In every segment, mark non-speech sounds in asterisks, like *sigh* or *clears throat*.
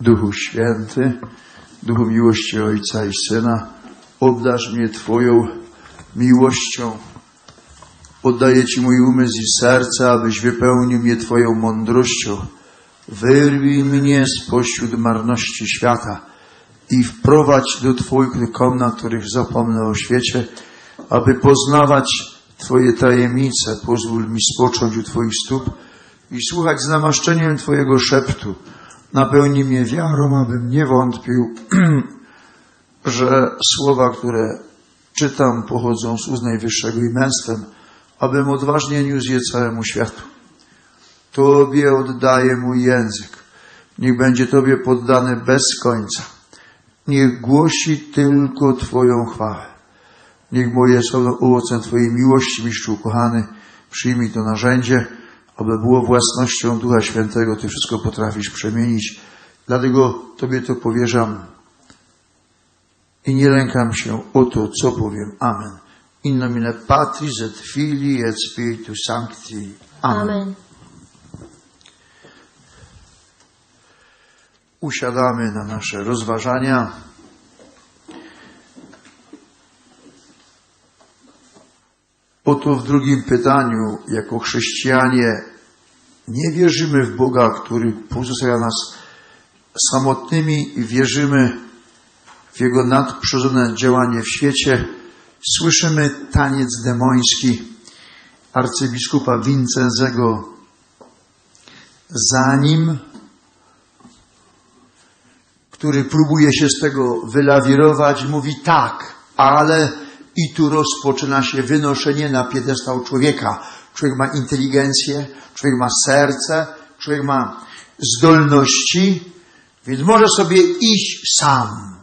Duchu Święty, Duchu miłości Ojca i Syna, obdarz mnie Twoją miłością. Oddaję Ci mój umysł i serce, abyś wypełnił mnie Twoją mądrością. Wyrwij mnie spośród marności świata i wprowadź do Twoich komnat, których zapomnę o świecie, aby poznawać Twoje tajemnice. Pozwól mi spocząć u Twoich stóp i słuchać z namaszczeniem Twojego szeptu. Napełnij mnie wiarą, abym nie wątpił, *clears throat* że słowa, które czytam, pochodzą z ust Najwyższego i męstwem, abym odważnie niósł je całemu światu. Tobie oddaję mój język. Niech będzie Tobie poddany bez końca. Niech głosi tylko Twoją chwałę. Niech moje słowo owocem Twojej miłości, mistrzu kochany, przyjmij to narzędzie, aby było własnością Ducha Świętego. Ty wszystko potrafisz przemienić. Dlatego Tobie to powierzam i nie lękam się o to, co powiem. Amen. In nomine Patris et Filii et Spiritus Sancti. Amen. Amen. Usiadamy na nasze rozważania. Oto w drugim pytaniu, jako chrześcijanie, nie wierzymy w Boga, który pozostawia nas samotnymi i wierzymy w Jego nadprzyrodzone działanie w świecie. Słyszymy taniec demoński arcybiskupa Wincenzego. Zanim który próbuje się z tego wylawirować, mówi tak, ale i tu rozpoczyna się wynoszenie na piedestał człowieka. Człowiek ma inteligencję, człowiek ma serce, człowiek ma zdolności, więc może sobie iść sam.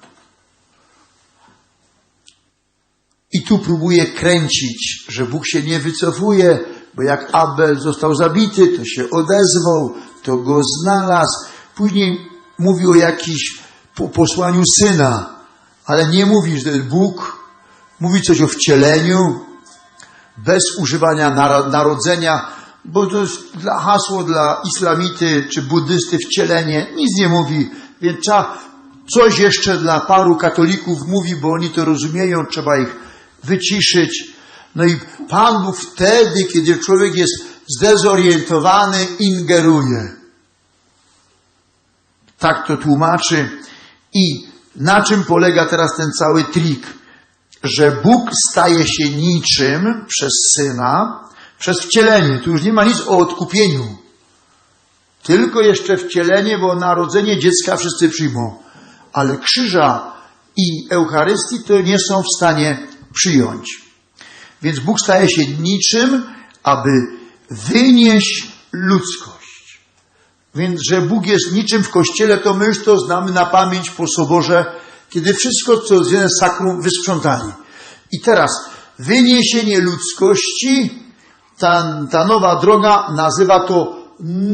I tu próbuje kręcić, że Bóg się nie wycofuje, bo jak Abel został zabity, to się odezwał, to go znalazł. Później mówi o jakiś po posłaniu syna, ale nie mówi, że Bóg. Mówi coś o wcieleniu, bez używania naro- narodzenia, bo to jest dla, hasło dla islamity czy buddysty wcielenie. Nic nie mówi, więc trzeba coś jeszcze dla paru katolików mówi, bo oni to rozumieją, trzeba ich wyciszyć. No i Pan Bóg wtedy, kiedy człowiek jest zdezorientowany, ingeruje. Tak to tłumaczy. I na czym polega teraz ten cały trik? Że Bóg staje się niczym przez syna, przez wcielenie. Tu już nie ma nic o odkupieniu. Tylko jeszcze wcielenie, bo narodzenie dziecka wszyscy przyjmą. Ale krzyża i Eucharystii to nie są w stanie przyjąć. Więc Bóg staje się niczym, aby wynieść ludzkość. Więc, że Bóg jest niczym w Kościele, to my już to znamy na pamięć po Soborze, kiedy wszystko, co związane z sakrum, wysprzątali. I teraz, wyniesienie ludzkości, ta, ta nowa droga nazywa to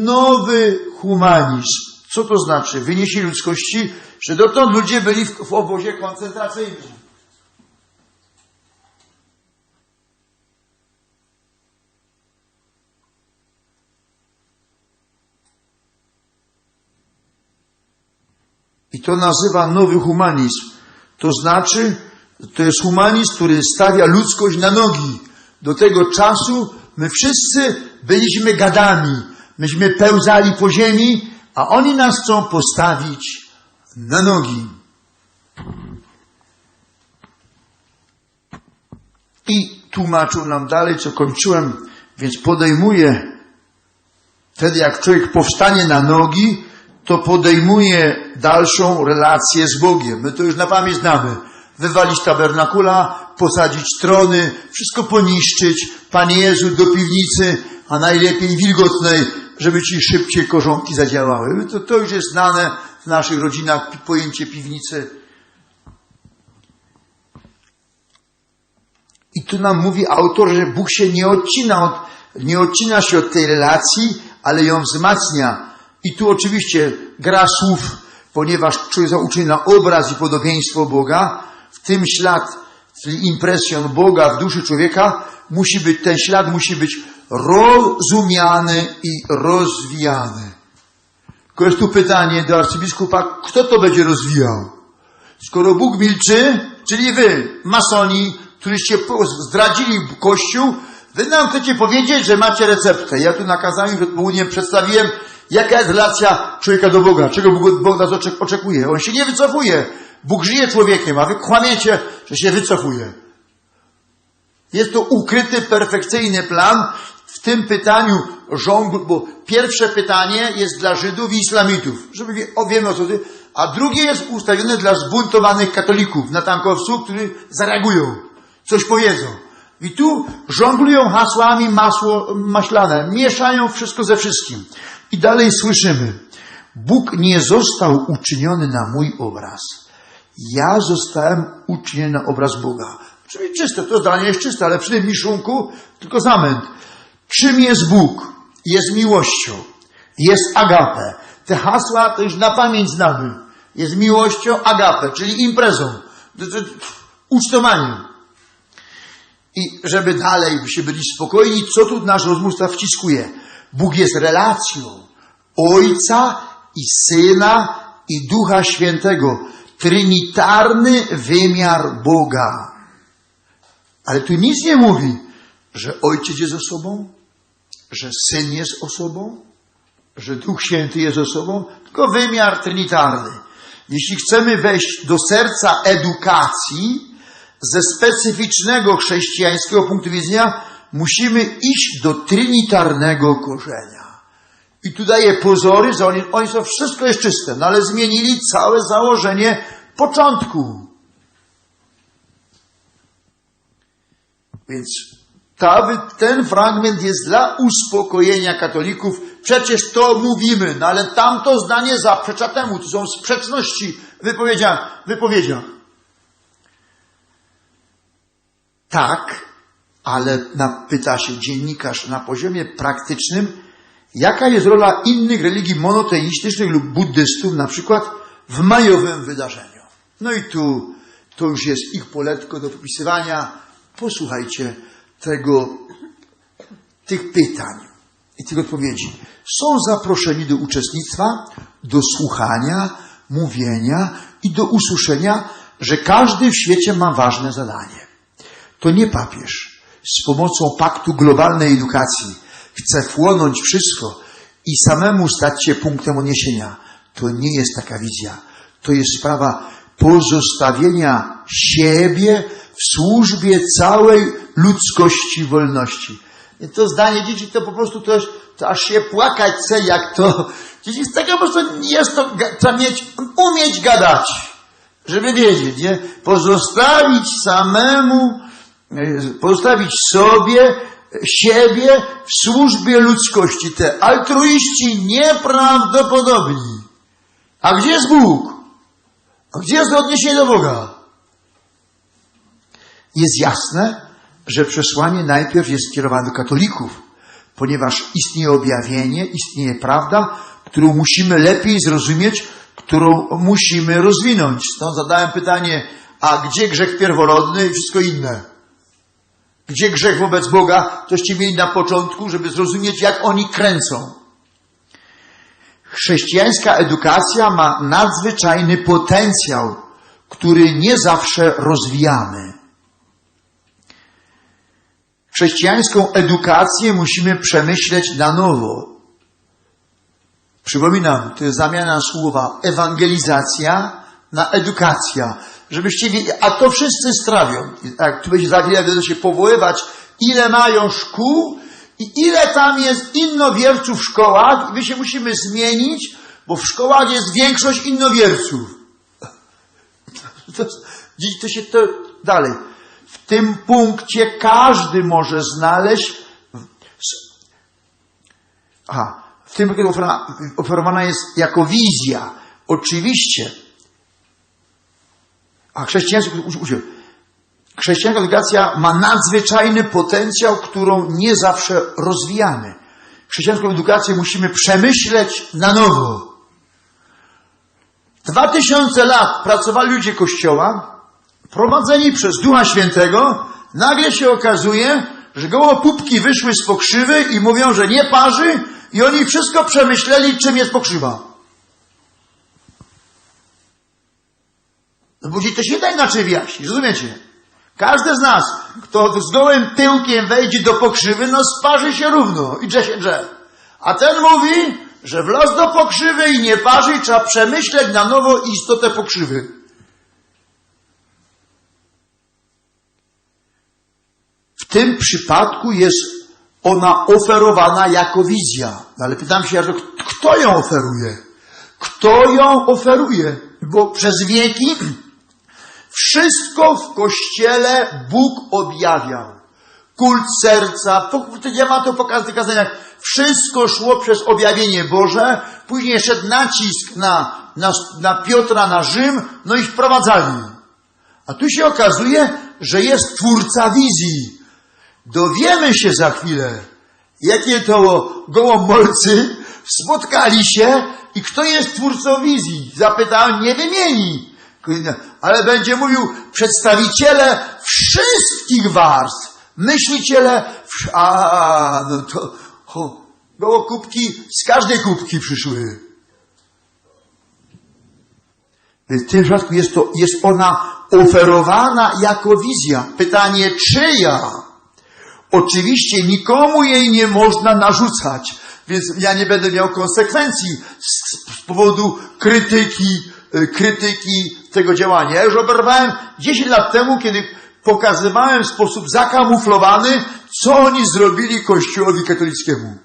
nowy humanizm. Co to znaczy? Wyniesienie ludzkości, że dotąd ludzie byli w, w obozie koncentracyjnym. To nazywa nowy humanizm. To znaczy, to jest humanizm, który stawia ludzkość na nogi. Do tego czasu my wszyscy byliśmy gadami. Myśmy pełzali po ziemi, a oni nas chcą postawić na nogi. I tłumaczył nam dalej, co kończyłem, więc podejmuje, wtedy jak człowiek powstanie na nogi, to podejmuje dalszą relację z Bogiem. My to już na pamięć znamy. Wywalić tabernakula, posadzić trony, wszystko poniszczyć, Panie Jezu, do piwnicy, a najlepiej wilgotnej, żeby ci szybciej korzonki zadziałały. To, to już jest znane w naszych rodzinach, pojęcie piwnicy. I tu nam mówi autor, że Bóg się nie odcina, od, nie odcina się od tej relacji, ale ją wzmacnia. I tu oczywiście gra słów, ponieważ człowiek zauczony na obraz i podobieństwo Boga, w tym ślad, czyli impresjon Boga w duszy człowieka, musi być, ten ślad musi być rozumiany i rozwijany. Tylko jest tu pytanie do arcybiskupa, kto to będzie rozwijał? Skoro Bóg milczy, czyli wy, masoni, któryście zdradzili Kościół, wy nam chcecie powiedzieć, że macie receptę. Ja tu na kazaniu przed południem przedstawiłem, jaka jest relacja człowieka do Boga, czego Bóg, Bóg nas oczek- oczekuje. On się nie wycofuje. Bóg żyje człowiekiem, a wy kłamiecie, że się wycofuje. Jest to ukryty, perfekcyjny plan w tym pytaniu bo pierwsze pytanie jest dla Żydów i Islamitów, żeby wie, o, wiemy o co chodzi, a drugie jest ustawione dla zbuntowanych katolików na tankowcu, którzy zareagują, coś powiedzą. I tu żonglują hasłami masło maślane, mieszają wszystko ze wszystkim. I dalej słyszymy, Bóg nie został uczyniony na mój obraz. Ja zostałem uczyniony na obraz Boga. Czyli czyste, to zdanie jest czyste, ale przy tym miszunku tylko zamęt. Czym jest Bóg? Jest miłością. Jest agapę. Te hasła to już na pamięć znamy. Jest miłością, agapę, czyli imprezą. To- to- Ucztowaniem. I żeby dalej byście byli spokojni, co tu nasz rozmówca wciskuje? Bóg jest relacją Ojca i Syna i Ducha Świętego. Trinitarny wymiar Boga. Ale tu nic nie mówi, że Ojciec jest osobą, że Syn jest osobą, że Duch Święty jest osobą, tylko wymiar trinitarny. Jeśli chcemy wejść do serca edukacji, ze specyficznego chrześcijańskiego punktu widzenia, musimy iść do trinitarnego korzenia. I tu daje pozory, że oni, oni są, wszystko jest czyste, no ale zmienili całe założenie początku. Więc ta, ten fragment jest dla uspokojenia katolików. Przecież to mówimy, no ale tamto zdanie zaprzecza temu. To są sprzeczności w wypowiedziach. Tak, ale na, pyta się dziennikarz na poziomie praktycznym, jaka jest rola innych religii monoteistycznych lub buddystów, na przykład w majowym wydarzeniu. No i tu to już jest ich poletko do popisywania. Posłuchajcie tego, tych pytań i tych odpowiedzi. Są zaproszeni do uczestnictwa, do słuchania, mówienia i do usłyszenia, że każdy w świecie ma ważne zadanie. To nie papież z pomocą paktu globalnej edukacji chce wchłonąć wszystko i samemu stać się punktem odniesienia. To nie jest taka wizja. To jest sprawa pozostawienia siebie w służbie całej ludzkości wolności. I to zdanie dzieci to po prostu to, jest, to aż się płakać chce, jak to. Dzieci z tego po prostu jest to, trzeba mieć, umieć gadać, żeby wiedzieć, nie? Pozostawić samemu, e, pozostawić sobie, siebie w służbie ludzkości. Te altruiści nieprawdopodobni. A gdzie jest Bóg? A gdzie jest odniesienie do Boga? Jest jasne, że przesłanie najpierw jest skierowane do katolików, ponieważ istnieje objawienie, istnieje prawda, którą musimy lepiej zrozumieć, którą musimy rozwinąć. Stąd zadałem pytanie, a gdzie grzech pierworodny i wszystko inne? Gdzie grzech wobec Boga? Toście mieli na początku, żeby zrozumieć, jak oni kręcą. Chrześcijańska edukacja ma nadzwyczajny potencjał, który nie zawsze rozwijamy. Chrześcijańską edukację musimy przemyśleć na nowo. Przypominam, to jest zamiana słowa ewangelizacja na edukacja. Żebyście a to wszyscy strawią. Jak tu będzie za chwilę będą się powoływać, ile mają szkół i ile tam jest innowierców w szkołach i my się musimy zmienić, bo w szkołach jest większość innowierców. *laughs* To, to się to dalej. W tym punkcie każdy może znaleźć. Aha, w tym oferowana jest jako wizja. Oczywiście. A chrześcijańska, chrześcijańska edukacja ma nadzwyczajny potencjał, którą nie zawsze rozwijamy. Chrześcijańską edukację musimy przemyśleć na nowo. Dwa tysiące lat pracowali ludzie Kościoła, prowadzeni przez Ducha Świętego, nagle się okazuje, że gołopupki wyszły z pokrzywy i mówią, że nie parzy i oni wszystko przemyśleli, czym jest pokrzywa. No bo to się da inaczej wyjaśnić, rozumiecie? Każdy z nas, kto z gołym tyłkiem wejdzie do pokrzywy, no sparzy się równo i drze się drze. A ten mówi, że wlazł do pokrzywy i nie parzy trzeba przemyśleć na nowo istotę pokrzywy. W tym przypadku jest ona oferowana jako wizja. No ale pytam się, kto ją oferuje? Kto ją oferuje? Bo przez wieki wszystko w Kościele Bóg objawiał. Kult serca, nie ma to pokazać w kazaniach. Wszystko szło przez objawienie Boże, później szedł nacisk na, na, na Piotra, na Rzym, no i wprowadzali. A tu się okazuje, że jest twórca wizji. Dowiemy się za chwilę, jakie to gołomolcy spotkali się i kto jest twórcą wizji. Zapytałem, nie wymieni. Ale będzie mówił przedstawiciele wszystkich warstw. Myśliciele, a, no to, o, gołokubki z każdej kubki przyszły. W tym przypadku jest, to, jest ona oferowana jako wizja. Pytanie, czyja? Oczywiście nikomu jej nie można narzucać, więc ja nie będę miał konsekwencji z, z powodu krytyki, y, krytyki tego działania. Ja już oberwałem 10 lat temu, kiedy pokazywałem w sposób zakamuflowany, co oni zrobili Kościołowi katolickiemu.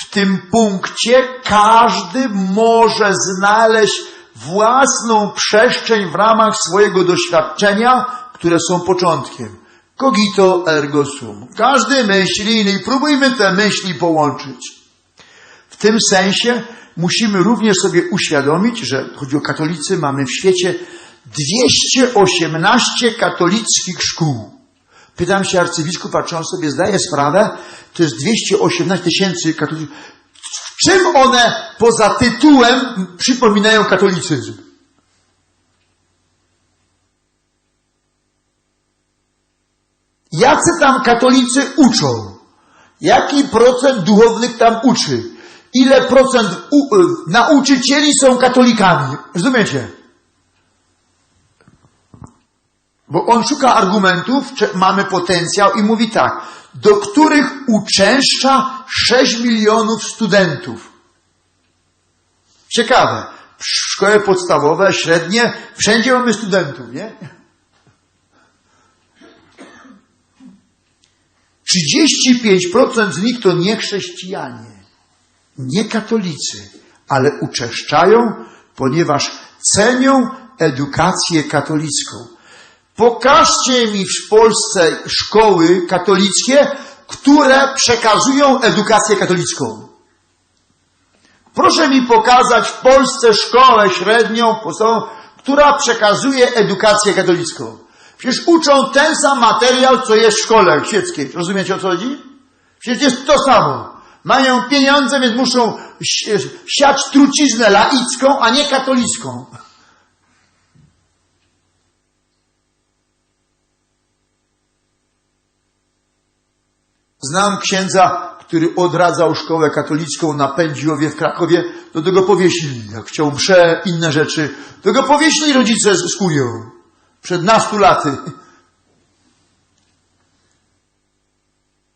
W tym punkcie każdy może znaleźć własną przestrzeń w ramach swojego doświadczenia, które są początkiem. Cogito ergo sum. Każdy myśli i próbujmy te myśli połączyć. W tym sensie musimy również sobie uświadomić, że chodzi o katolicy, mamy w świecie 218 katolickich szkół. Pytam się arcybiskupa, czy on sobie zdaje sprawę, to jest 218 tysięcy katolików. W czym one poza tytułem przypominają katolicyzm? Jacy tam katolicy uczą? Jaki procent duchownych tam uczy? Ile procent u, y, nauczycieli są katolikami? Rozumiecie? Bo on szuka argumentów, mamy potencjał i mówi tak, do których uczęszcza 6 milionów studentów. Ciekawe. Szkoły podstawowe, średnie, wszędzie mamy studentów, nie? 35% z nich to nie chrześcijanie, nie katolicy, ale uczęszczają, ponieważ cenią edukację katolicką. Pokażcie mi w Polsce szkoły katolickie, które przekazują edukację katolicką. Proszę mi pokazać w Polsce szkołę średnią, która przekazuje edukację katolicką. Przecież uczą ten sam materiał, co jest w szkole świeckiej. Rozumiecie o co chodzi? Przecież jest to samo. Mają pieniądze, więc muszą siać truciznę laicką, a nie katolicką. Znam księdza, który odradzał szkołę katolicką na Pędziowie w Krakowie, do tego powiesili. Jak chciał msze, inne rzeczy, to go powiesili rodzice z kurią. Przed nastu laty.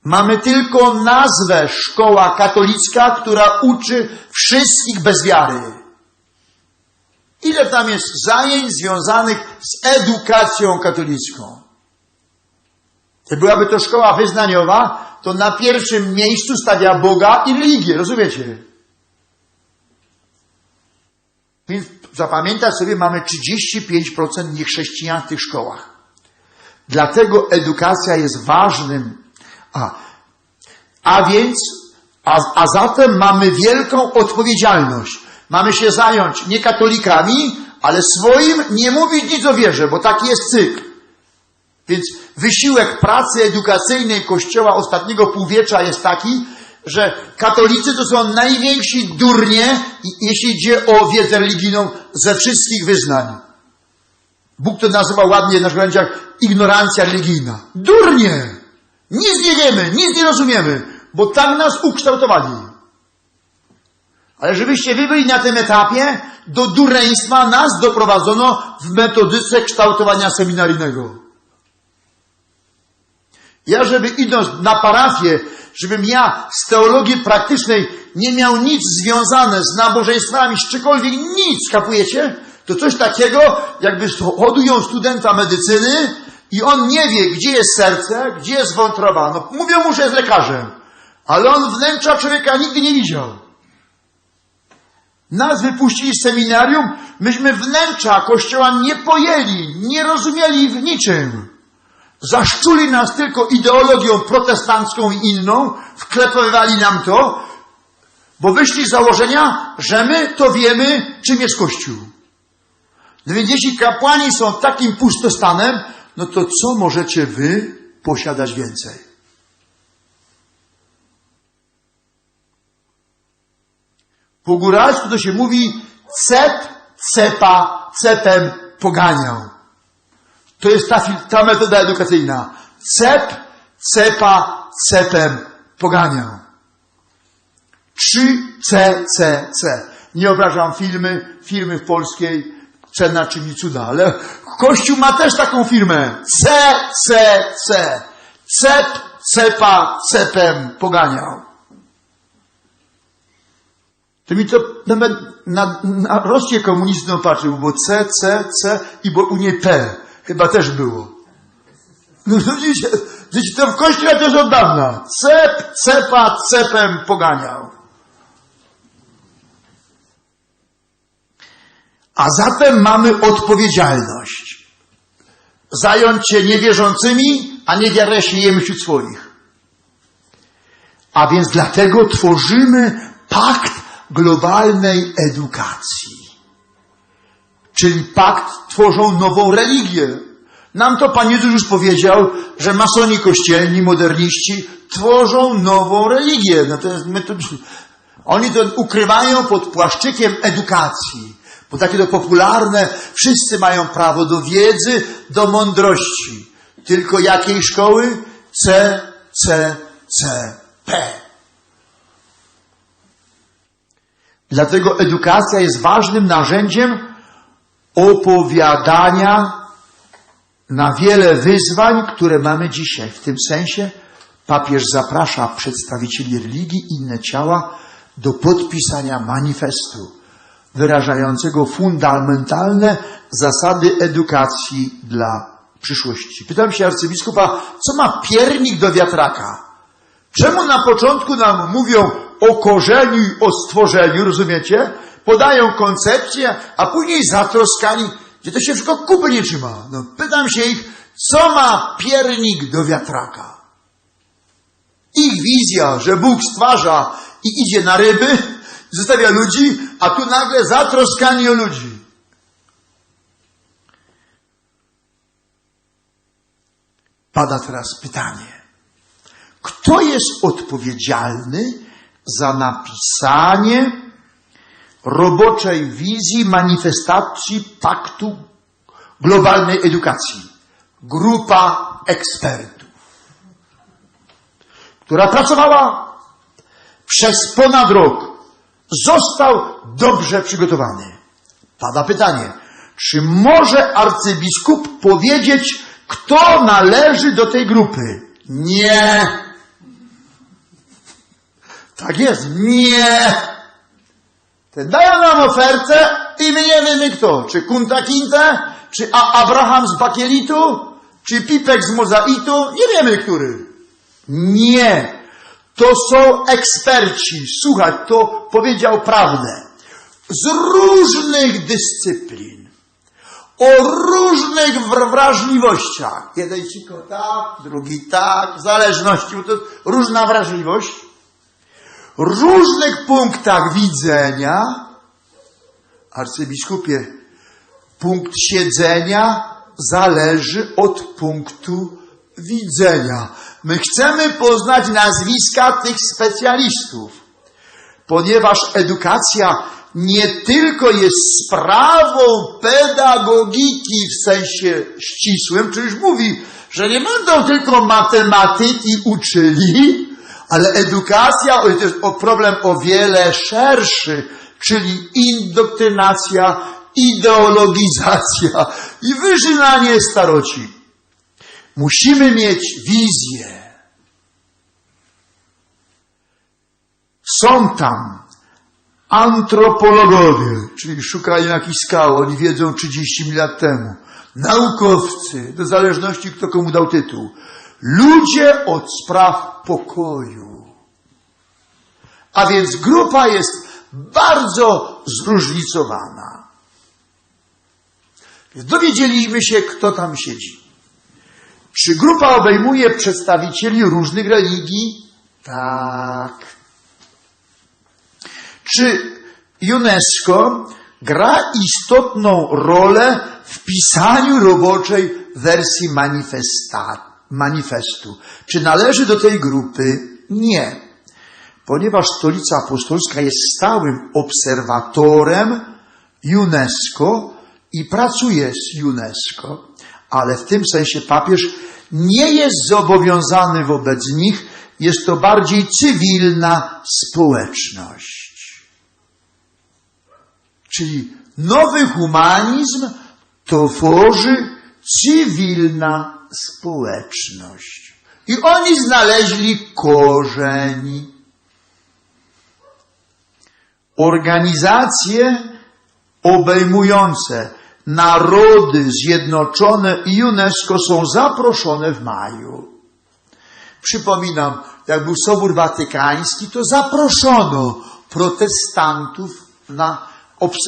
Mamy tylko nazwę szkoła katolicka, która uczy wszystkich bez wiary. Ile tam jest zajęć związanych z edukacją katolicką? Byłaby to szkoła wyznaniowa, to na pierwszym miejscu stawia Boga i religię, rozumiecie? Więc zapamiętać sobie, mamy 35% niechrześcijan w tych szkołach. Dlatego edukacja jest ważnym. A, a więc, a, a zatem mamy wielką odpowiedzialność. Mamy się zająć nie katolikami, ale swoim nie mówić nic o wierze, bo taki jest cykl. Więc wysiłek pracy edukacyjnej Kościoła ostatniego półwiecza jest taki, że katolicy to są najwięksi durnie, jeśli idzie o wiedzę religijną ze wszystkich wyznań. Bóg to nazywa ładnie na narzędziach ignorancja religijna. Durnie! Nic nie wiemy, nic nie rozumiemy, bo tak nas ukształtowali. Ale żebyście wy byli na tym etapie, do dureństwa nas doprowadzono w metodyce kształtowania seminaryjnego. Ja, żeby idąc na parafię, żebym ja z teologii praktycznej nie miał nic związane z nabożeństwami, z czymkolwiek, nic, kapujecie? To coś takiego, jakby hodują studenta medycyny i on nie wie, gdzie jest serce, gdzie jest wątroba. No, mówią mu, że jest lekarzem, ale on wnętrza człowieka nigdy nie widział. Nas wypuścili z seminarium, myśmy wnętrza kościoła nie pojęli, nie rozumieli w niczym. Zaszczuli nas tylko ideologią protestancką i inną, wklepywali nam to, bo wyszli z założenia, że my to wiemy, czym jest Kościół. No więc jeśli kapłani są takim pustostanem, no to co możecie wy posiadać więcej? Po góralsku to się mówi cep, cepa, cepem poganiał. To jest ta, ta metoda edukacyjna. Cep, cepa, cepem poganiał. 3 C, C, C. Nie obrażam firmy, firmy w polskiej, cena czyni cuda, ale Kościół ma też taką firmę. C, C, C. Cep, cepa, cepem poganiał. To mi to nawet na, na Rosję komunistyczną patrzył, bo C, C, C i bo u niej P. Chyba też było. No widzicie, widzicie, to w kościele też od dawna. Cep, cepa, cepem poganiał. A zatem mamy odpowiedzialność. Zająć się niewierzącymi, a niewiarę siejemy wśród swoich. A więc dlatego tworzymy pakt globalnej edukacji. Czyli pakt tworzą nową religię. Nam to Pan Jezus już powiedział, że masoni kościelni, moderniści tworzą nową religię. Natomiast my to, oni to ukrywają pod płaszczykiem edukacji. Bo takie to popularne, wszyscy mają prawo do wiedzy, do mądrości. Tylko jakiej szkoły? C, C, C, P. Dlatego edukacja jest ważnym narzędziem opowiadania na wiele wyzwań, które mamy dzisiaj. W tym sensie papież zaprasza przedstawicieli religii i inne ciała do podpisania manifestu wyrażającego fundamentalne zasady edukacji dla przyszłości. Pytam się arcybiskupa, co ma piernik do wiatraka? Czemu na początku nam mówią o korzeniu i o stworzeniu, rozumiecie? Podają koncepcję, a później zatroskani, gdzie to się wszystko kupy nie trzyma. No, pytam się ich, co ma piernik do wiatraka? Ich wizja, że Bóg stwarza i idzie na ryby, zostawia ludzi, a tu nagle zatroskani o ludzi. Pada teraz pytanie. Kto jest odpowiedzialny za napisanie roboczej wizji manifestacji paktu globalnej edukacji? Grupa ekspertów, która pracowała przez ponad rok, został dobrze przygotowany. Pada pytanie, czy może arcybiskup powiedzieć, kto należy do tej grupy? Nie. Tak jest, nie. Te dają nam ofertę i my nie wiemy kto. Czy Kunta Kinte, czy Abraham z Bakielitu, czy Pipek z Mozaitu, nie wiemy który. Nie. To są eksperci. Słuchaj, to powiedział prawdę. Z różnych dyscyplin. O różnych wr- wrażliwościach. Jeden tylko tak, drugi tak, w zależności, bo to jest różna wrażliwość. Różnych punktach widzenia. Arcybiskupie, punkt siedzenia zależy od punktu widzenia. My chcemy poznać nazwiska tych specjalistów, ponieważ edukacja nie tylko jest sprawą pedagogiki w sensie ścisłym, czy już mówi, że nie będą tylko matematyki uczyli, Ale edukacja to jest problem o wiele szerszy, czyli indoktrynacja, ideologizacja i wyżynanie staroci. Musimy mieć wizję. Są tam antropologowie, czyli szukali jakichś skał, oni wiedzą 30 lat temu. Naukowcy, do zależności kto komu dał tytuł. Ludzie od spraw pokoju. A więc grupa jest bardzo zróżnicowana. Dowiedzieliśmy się, kto tam siedzi. Czy grupa obejmuje przedstawicieli różnych religii? Tak. Czy UNESCO gra istotną rolę w pisaniu roboczej wersji manifestu? Czy należy do tej grupy? Nie. Ponieważ Stolica Apostolska jest stałym obserwatorem UNESCO i pracuje z UNESCO, ale w tym sensie papież nie jest zobowiązany wobec nich, jest to bardziej cywilna społeczność. Czyli nowy humanizm tworzy cywilna społeczność. I oni znaleźli korzeń. Organizacje obejmujące narody zjednoczone i UNESCO są zaproszone w maju. Przypominam, jak był Sobór Watykański, to zaproszono protestantów na,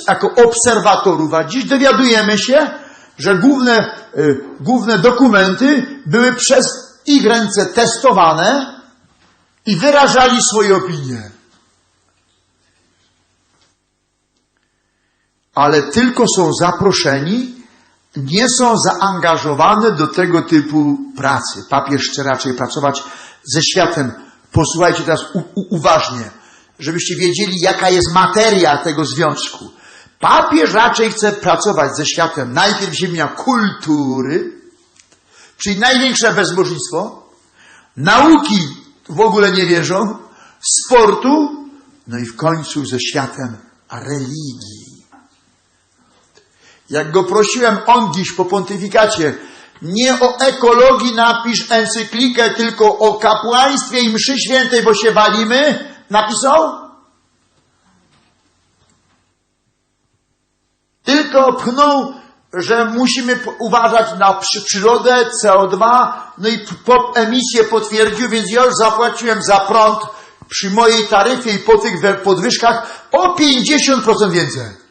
jako obserwatorów, a dziś dowiadujemy się, że główne, y, główne dokumenty były przez ich ręce testowane i wyrażali swoje opinie. Ale tylko są zaproszeni, nie są zaangażowane do tego typu pracy. Papież chce raczej pracować ze światem. Posłuchajcie teraz uważnie, żebyście wiedzieli, jaka jest materia tego związku. Papież raczej chce pracować ze światem najpierw ziemia kultury, czyli największe bezbożnictwo, nauki w ogóle nie wierzą, sportu, no i w końcu ze światem religii. Jak go prosiłem on dziś po pontyfikacie, nie o ekologii napisz encyklikę, tylko o kapłaństwie i mszy świętej, bo się walimy, napisał? Tylko pchnął, że musimy uważać na przyrodę, CO2, no i po emisję potwierdził, więc ja już zapłaciłem za prąd przy mojej taryfie i po tych podwyżkach o 50% więcej.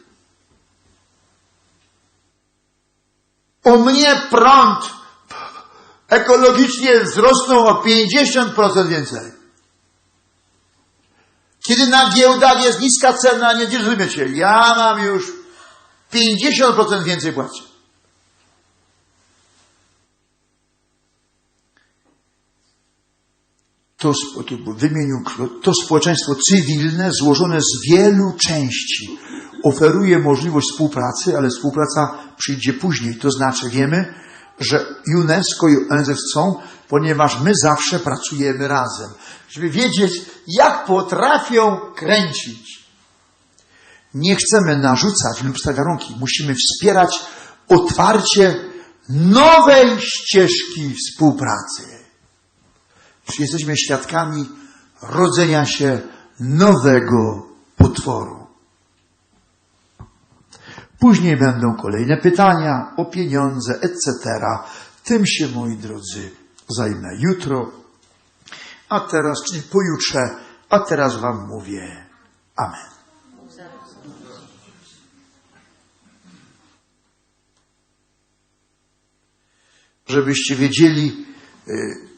U mnie prąd ekologicznie wzrosnął o 50% więcej. Kiedy na giełdach jest niska cena, nie rozumiecie, ja mam już 50% więcej płacę. To, wymienił, to społeczeństwo cywilne złożone z wielu części oferuje możliwość współpracy, ale współpraca przyjdzie później. To znaczy wiemy, że UNESCO i ONZ chcą, ponieważ my zawsze pracujemy razem. Żeby wiedzieć, jak potrafią kręcić. Nie chcemy narzucać lub stawiać warunki. Musimy wspierać otwarcie nowej ścieżki współpracy. Czy jesteśmy świadkami rodzenia się nowego potworu. Później będą kolejne pytania o pieniądze, etc. Tym się, moi drodzy, zajmę jutro, a teraz, czyli pojutrze, a teraz Wam mówię Amen. Żebyście wiedzieli y,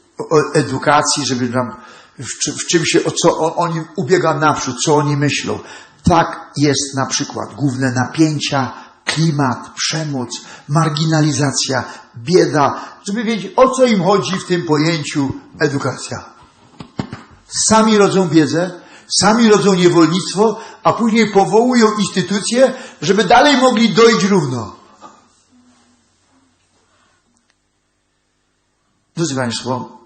edukacji, żeby nam w, czym się, o co oni ubiega naprzód, co oni myślą. Tak jest na przykład główne napięcia, klimat, przemoc, marginalizacja, bieda, żeby wiedzieć, o co im chodzi w tym pojęciu edukacja. Sami rodzą wiedzę, sami rodzą niewolnictwo, a później powołują instytucje, żeby dalej mogli dojść równo. Drodzy Państwo,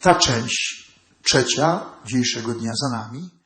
ta część trzecia dzisiejszego dnia za nami.